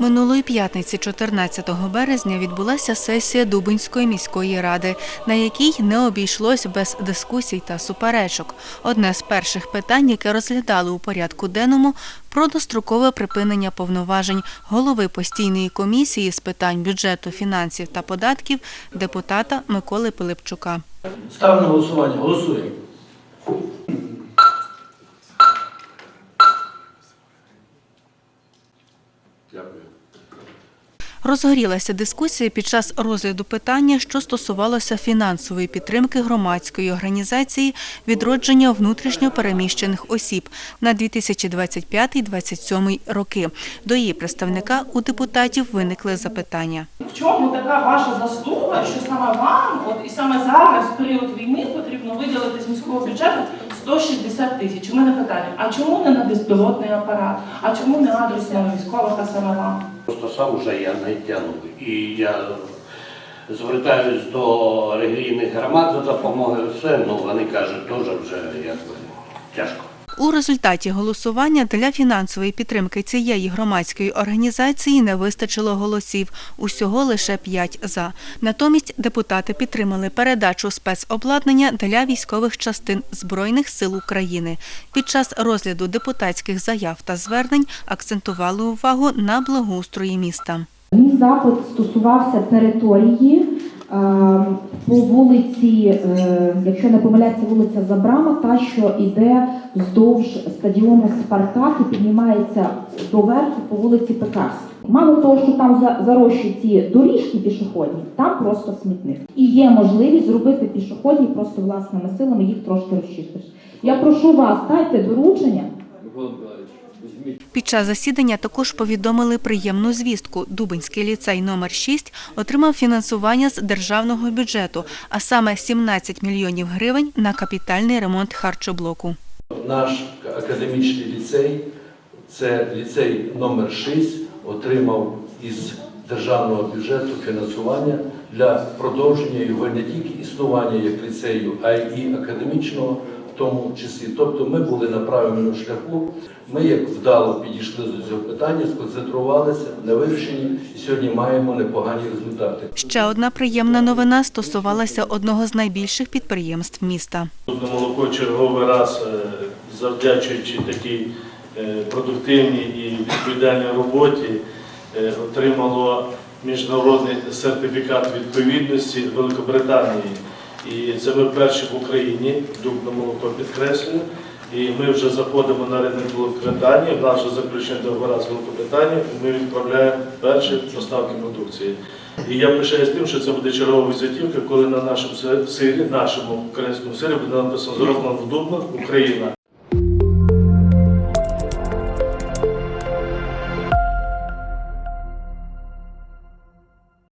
Минулої п'ятниці, 14 березня, відбулася сесія Дубинської міської ради, на якій не обійшлось без дискусій та суперечок. Одне з перших питань, яке розглядали у порядку денному, про дострокове припинення повноважень голови постійної комісії з питань бюджету, фінансів та податків депутата Миколи Пилипчука. Ставлю на голосування. Голосуємо. Розгорілася дискусія під час розгляду питання, що стосувалося фінансової підтримки громадської організації відродження внутрішньо переміщених осіб на 2025-2027 роки. До її представника у депутатів виникли запитання. В чому така ваша заслуга, що саме вам, от і саме зараз, в період війни, потрібно виділити з міського бюджету 160 тисяч? У мене питання: а чому не на безпілотний апарат? А чому не адресна військова та саме вам? Просто сам вже я не тягнув. І я звертаюсь до релігійних громад за допомогою все, ну вони кажуть, теж вже якби тяжко. У результаті голосування для фінансової підтримки цієї громадської організації не вистачило голосів. Усього лише 5 за. Натомість депутати підтримали передачу спецобладнання для військових частин Збройних сил України. Під час розгляду депутатських заяв та звернень акцентували увагу на благоустрої міста. Мій запит стосувався території по вулиці, е, якщо не помиляється, вулиця Забрама, та що йде вздовж стадіону Спартак і піднімається доверху по вулиці Пекарській. Мало того, що там за- зарощі ці доріжки пішохідні, там просто смітник. І є можливість зробити пішохідні просто власними силами, їх трошки розчистиш. Я прошу вас, дайте доручення. Під час засідання також повідомили приємну звістку. Дубинський ліцей номер 6 отримав фінансування з державного бюджету, а саме 17 мільйонів гривень на капітальний ремонт харчоблоку. Наш академічний ліцей, це ліцей номер 6, отримав із державного бюджету фінансування для продовження його не тільки існування як ліцею, а й академічного в тому числі. Тобто ми були на правильному шляху. Ми як вдало підійшли до цього питання, сконцентрувалися на вирішенні і сьогодні маємо непогані результати. Ще одна приємна новина стосувалася одного з найбільших підприємств міста. Дубне молоко черговий раз, е, завдячуючи такій е, продуктивній і відповідальній роботі, е, отримало міжнародний сертифікат відповідності Великобританії. І це ми перші в Україні, дубне молоко підкреслюю. І ми вже заходимо на ринок Великобританії, в нас вже заключені договори з Великобританією, і ми відправляємо перші поставки продукції. І я пишаюсь тим, що це буде чергова візитівка, коли на нашому сирі, нашому українському сирі буде написано зроблено в Дубно, Україна.